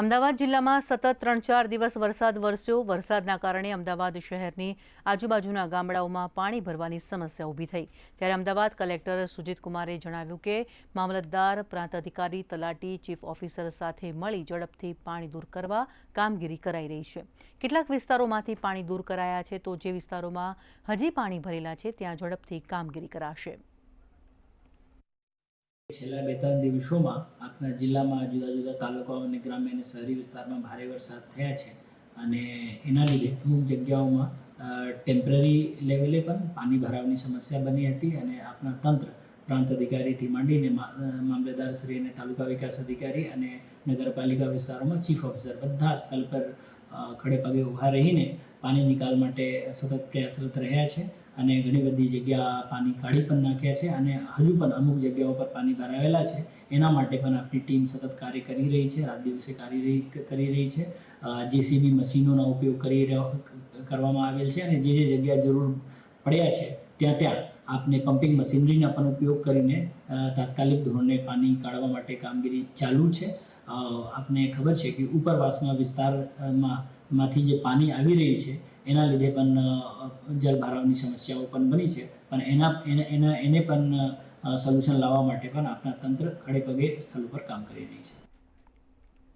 અમદાવાદ જિલ્લામાં સતત ત્રણ ચાર દિવસ વરસાદ વરસ્યો. વરસાદના કારણે અમદાવાદ શહેરની આજુબાજુના ગામડાઓમાં પાણી ભરવાની સમસ્યા ઊભી થઈ. ત્યારે અમદાવાદ કલેક્ટર સુજીત કુમારે જણાવ્યું કે, મામલતદાર, પ્રાંત અધિકારી, તલાટી, ચીફ ઓફિસર સાથે મળી ઝડપથી પાણી દૂર કરવા કામગીરી કરાઈ રહી છે. કેટલાક વિસ્તારોમાંથી પાણી દૂર કરાયા છે તો જે વિસ્તારોમાં હજી પાણી ભરેલા છે ત્યાં ઝડપથી કામગીરી કરાશે. છેલ્લા બે ત્રણ દિવસોમાં જિલ્લામાં જુદા જુદા તાલુકાઓ અને ગ્રામ્ય અને શહેરી વિસ્તારમાં ભારે વરસાદ થયા છે. અને એના લીધે અમુક જગ્યાઓમાં ટેમ્પરરી લેવલે પણ પાણી ભરાવની સમસ્યા બની હતી અને આપણા તંત્ર પ્રાંત અધિકારીથી માંડીને મા- શ્રી અને તાલુકા વિકાસ અધિકારી અને નગરપાલિકા વિસ્તારોમાં ચીફ ઓફિસર બધા સ્થળ પર ખડે પગે ઊભા રહીને પાણી નિકાલ માટે સતત પ્રયાસરત રહ્યા છે. અને ઘણી બધી જગ્યા પાણી કાઢી પણ નાખ્યા છે અને હજુ પણ અમુક જગ્યાઓ પર પાણી ભરાવેલા છે. એના માટે પણ આપણી ટીમ સતત કાર્ય કરી રહી છે, રાત દિવસે કાર્ય રહી, કરી રહી છે. જેસીબી મશીનોનો ઉપયોગ કરી કરવામાં આવેલ છે અને જે જે જગ્યા જરૂર પડ્યા છે, ત્યાં ત્યાં આપને પમ્પિંગ મશીનરીનો પણ ઉપયોગ કરીને તાત્કાલિક ધોરણે પાણી કાઢવા માટે કામગીરી ચાલુ છે. આપને ખબર છે કે ઉપરવાસના વિસ્તારમાં માંથી જે પાણી આવી રહી છે એના લીધે પણ અ, જલભરાવની સમસ્યાઓ પણ બની છે. પણ એના એને એના એને પણ સોલ્યુશન લાવવા માટે પણ આપણા તંત્ર ખડે પગે સ્થળ ઉપર કામ કરી રહી છે.